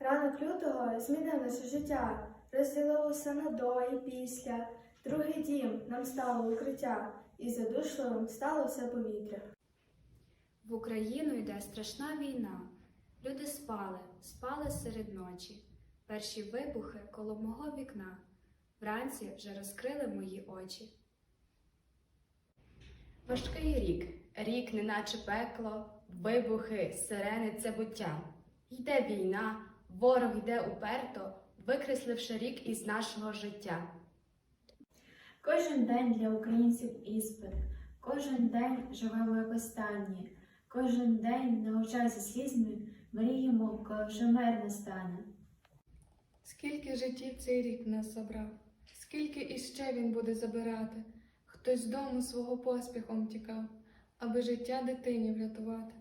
Ранок лютого змінив наше життя, розділилося на до і після. Другий дім нам стало укриття, і задушливим стало все повітря. В Україну йде страшна війна. Люди спали, спали серед ночі. Перші вибухи коло мого вікна. Вранці вже розкрили мої очі. Важкий рік, рік, неначе пекло, вибухи, сирени це буття. Йде війна, ворог йде уперто, викресливши рік із нашого життя. Кожен день для українців іспит, кожен день живемо як останній, кожен день на очах зі слізьми мріємо, коли вже мир настане. Скільки життів цей рік нас забрав, скільки іще він буде забирати, хтось з дому свого поспіхом тікав, аби життя дитині врятувати.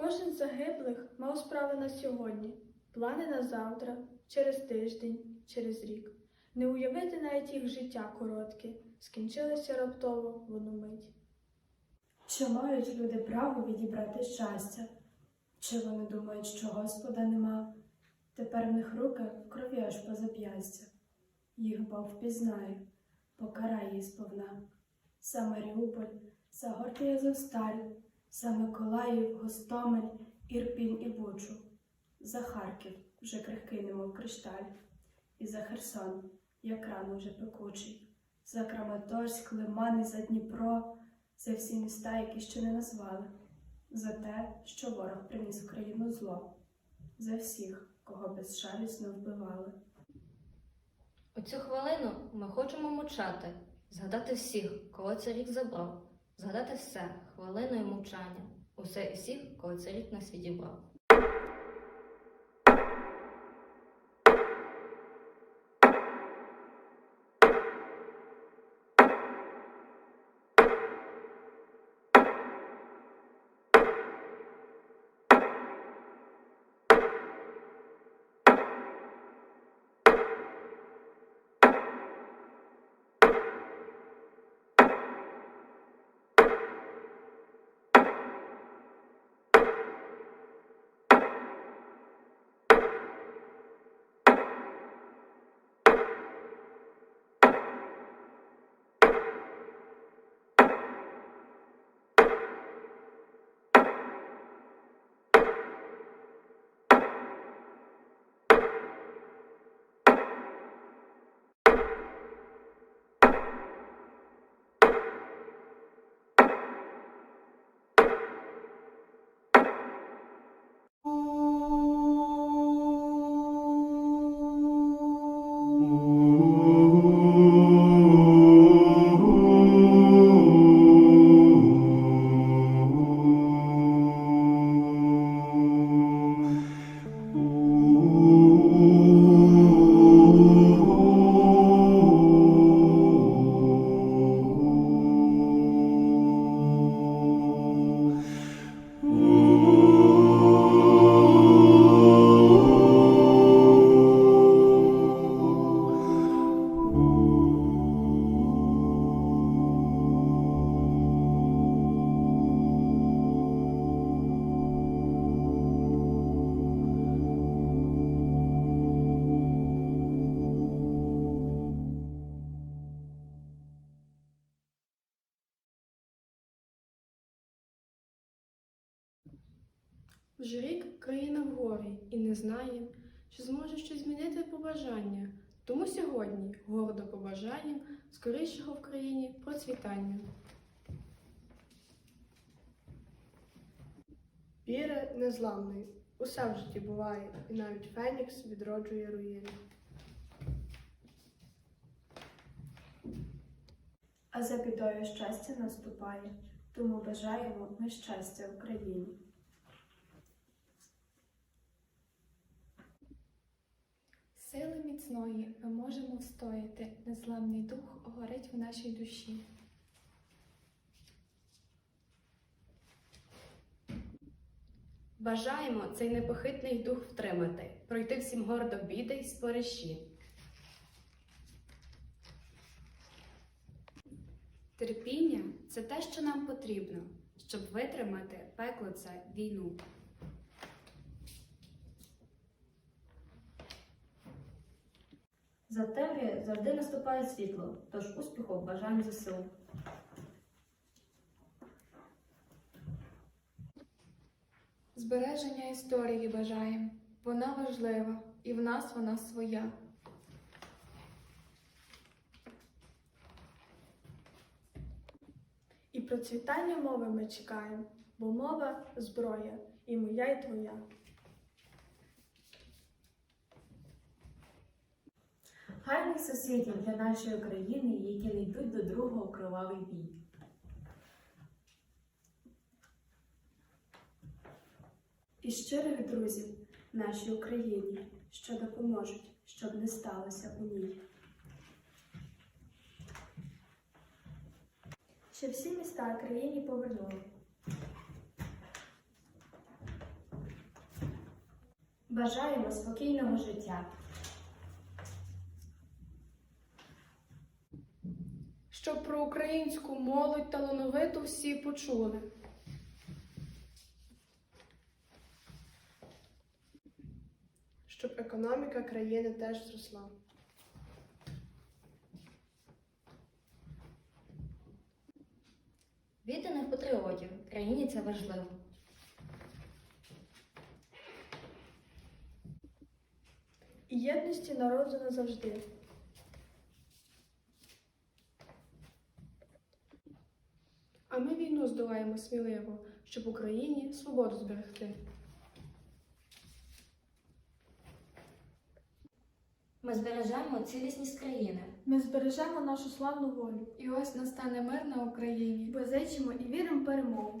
Кожен загиблих мав справи на сьогодні, плани на завтра, через тиждень, через рік. Не уявити навіть їх життя коротке, скінчилося раптово в одну мить. Чи мають люди право відібрати щастя? Чи вони думають, що Господа нема? Тепер в них руки в крові аж по зап'ястя. Їх Бог впізнає, покарає їх сповна. За Маріуполь, за гордий Азовсталь, за Миколаїв, Гостомель, Ірпінь і Бучу, за Харків, вже крихкий, немов кришталь, і за Херсон, як рано вже пекучий, за Краматорськ, Лиман і за Дніпро, за всі міста, які ще не назвали, за те, що ворог приніс в країну зло, за всіх, кого безшалісно вбивали. У цю хвилину ми хочемо мовчати, згадати всіх, кого цей рік забрав, згадати все хвилиною мовчання, усе і всіх, кого цей рік нас відібрав. Вже рік країна в горі і не знає, чи зможе щось змінити побажання. Тому сьогодні гордо побажаємо скорішого в країні процвітання. Віри незламної. Усе в житті буває, і навіть Фенікс відроджує руїни. А за бідою щастя наступає, тому бажаємо ми щастя Україні. Міцної ми можемо встояти, незламний дух горить в нашій душі. Бажаємо цей непохитний дух втримати, пройти всім гордо біди й спориші. Терпіння це те, що нам потрібно, щоб витримати пекло це війну. За темряві завжди наступає світло, тож успіху бажаємо ЗСУ. Збереження історії бажаємо. Вона важлива, і в нас вона своя. І процвітання мови ми чекаємо, бо мова зброя, і моя, і твоя. Гарних сусідів для нашої України, які не йдуть до другого кровавий бій. І щирих друзів нашій Україні, що допоможуть, щоб не сталося у ній. Ще всі міста країні повернули. Бажаємо спокійного життя. Щоб про українську молодь талановиту всі почули. Щоб економіка країни теж зросла. Відданих патріотів країні це важливо. І єдності народу назавжди. А ми війну сміливо, щоб Україні свободу зберегти. Ми збережемо цілісність країни. Ми збережемо нашу славну волю, І ось настане мир на Україні. бо зичимо і віримо в перемогу.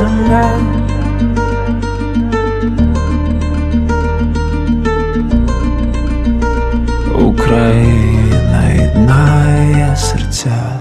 земля. Україна єднає серця.